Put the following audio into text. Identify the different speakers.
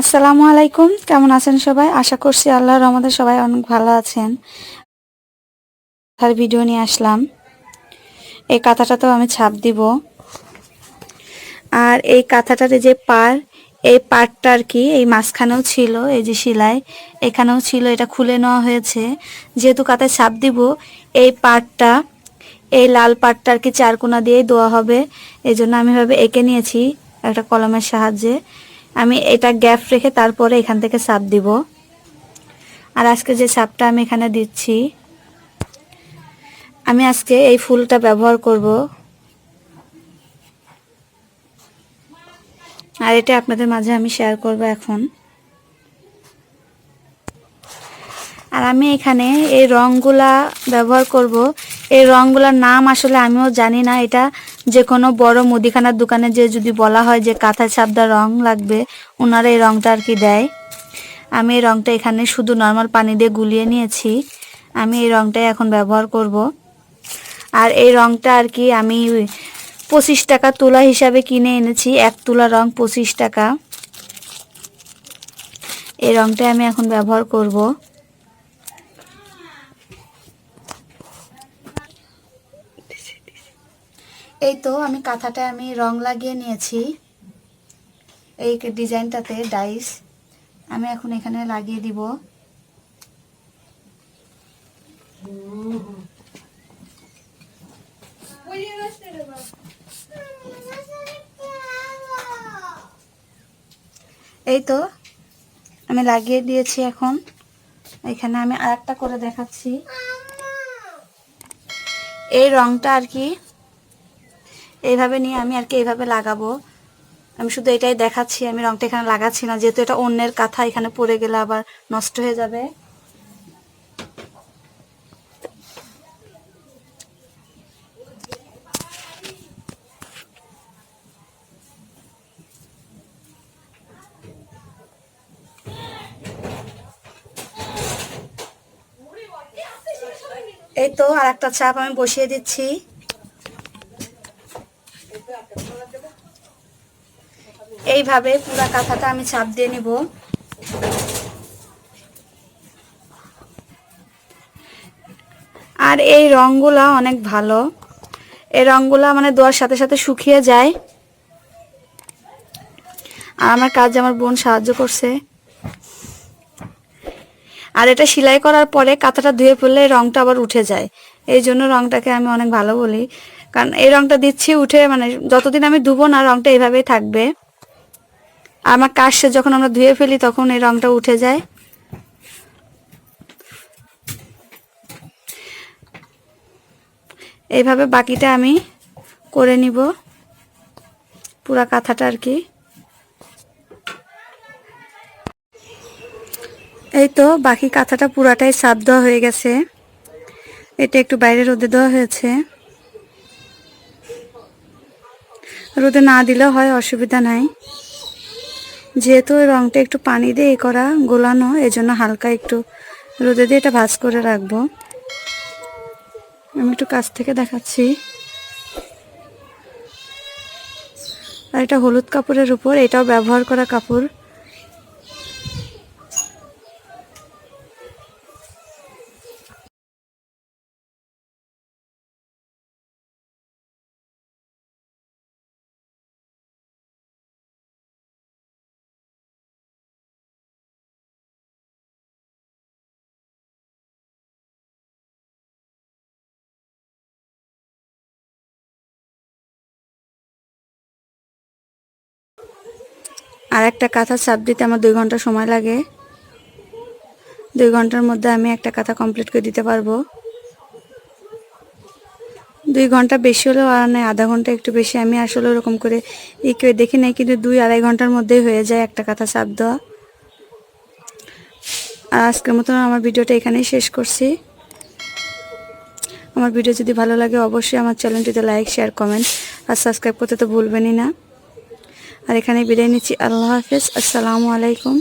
Speaker 1: আসসালামু আলাইকুম। কেমন আছেন সবাই? আশা করছি আল্লাহর আমাদের সবাই অনেক ভালো আছেন। আর ভিডিও নিয়ে আসলাম। এই কাঁথাটা তো আমি ছাপ দিব। আর এই কাঁথাটাতে যে পার এই পাটটা আর কি, এই মাঝখানেও ছিল, এই যে সেলাই, এখানেও ছিল, এটা খুলে নেওয়া হয়েছে। যেহেতু কাঁথায় ছাপ দিব, এই পাটটা এই লাল পাটটা আর কি চারকোনা দিয়েই দেওয়া হবে। এই জন্য আমি ভাবে এঁকে নিয়েছি একটা কলমের সাহায্যে। আমি এটা গ্যাপ রেখে তারপরে এখান থেকে সাপ দিব। আর আজকে যে সাপটা আমি এখানে দিচ্ছি, আমি আজকে এই ফুলটা ব্যবহার করব। আর এটা আপনাদের মাঝে আমি শেয়ার করব এখন। আর আমি এখানে এই রঙগুলা ব্যবহার করব। এই রঙগুলার নাম আসলে আমিও জানি না। এটা যে কোনো বড় মুদিখানার দোকানে যে যদি বলা হয় যে কাঁথা ছাপদা রং লাগবে ওনারা এই রঙটা আর কি দেয়। আমি এই রঙটা এখানে শুধু নর্মাল পানি দিয়ে গুলিয়ে নিয়েছি। আমি এই রঙটাই এখন ব্যবহার করব। আর এই রঙটা আর কি আমি পঁচিশ টাকা তুলা হিসাবে কিনে এনেছি। এক তুলা রং পঁচিশ টাকা। এই রঙটাই আমি এখন ব্যবহার করব। এই তো আমি কাঁথাটা আমি রং লাগিয়ে নিয়েছি। এই ডিজাইনটাতে ডাইস। আমি এখন এখানে লাগিয়ে দিব। এই তো আমি লাগিয়ে দিয়েছি এখন। এখানে আমি আরেকটা করে দেখাচ্ছি। এই রংটা আর কি এইভাবে নিয়ে আমি আর কি এইভাবে লাগাবো। আমি শুধু এটাই দেখাচ্ছি, আমি রংটা এখানে লাগাচ্ছি না, যেহেতু এটা অন্যের কাঁথা, এখানে পড়ে গেলে আবার নষ্ট হয়ে যাবে। এই তো আর একটা চাপ আমি বসিয়ে দিচ্ছি। এইভাবে পুরা কাঁথাটা আমি চাপ দিয়ে নিব। আর এই রঙগুলা অনেক ভালো। এই রঙগুলা মানে দোয়ার সাথে সাথে শুকিয়ে যায়। আর আমার কাজ আমার বোন সাহায্য করছে। আর এটা সেলাই করার পরে কাঁথাটা ধুয়ে ফেললে রংটা আবার উঠে যায়। এই জন্য রংটাকে আমি অনেক ভালো বলি। কারণ এই রংটা দিচ্ছি উঠে মানে যতদিন আমি ধুবো না রংটা এইভাবেই থাকবে। আমার কাশ যখন আমরা ধুয়ে ফেলি, তখন এই রংটা উঠে যায়। এইভাবে বাকিটা আমি করে নিব। পুরা কাঁথাটা আর কি। এই তো বাকি কাঁথাটা পুরাটাই সাপ দেওয়া হয়ে গেছে। এটা একটু বাইরে রোদে দেওয়া হয়েছে। রোদে না দিলেও হয়, অসুবিধা নাই। যেহেতু ওই রঙটা একটু পানি দিয়ে করা, গোলানো এই জন্য হালকা একটু রোদে দিয়ে এটা ভাজ করে রাখব। আমি একটু কাছ থেকে দেখাচ্ছি। আর এটা হলুদ কাপড়ের উপর, এটাও ব্যবহার করা কাপড়। আর একটা কাঁথা চাপ দিতে আমার দুই ঘণ্টা সময় লাগে। দুই ঘণ্টার মধ্যে আমি একটা কাঁথা কমপ্লিট করে দিতে পারব। দুই ঘণ্টা বেশি হলেও আর নয়, আধা ঘণ্টা একটু বেশি। আমি আসলে ওরকম করে ই কেউ দেখি নাই, কিন্তু দুই আড়াই ঘণ্টার মধ্যেই হয়ে যায় একটা কাঁথা চাপ দেওয়া। আর আজকের মতন আমার ভিডিওটা এখানেই শেষ করছি। আমার ভিডিও যদি ভালো লাগে, অবশ্যই আমার চ্যানেলটিতে লাইক শেয়ার কমেন্ট আর সাবস্ক্রাইব করতে তো ভুলবেনই না। আর এখানে বিদায় নিচ্ছি। আল্লাহ হাফেজ। আসসালামু আলাইকুম।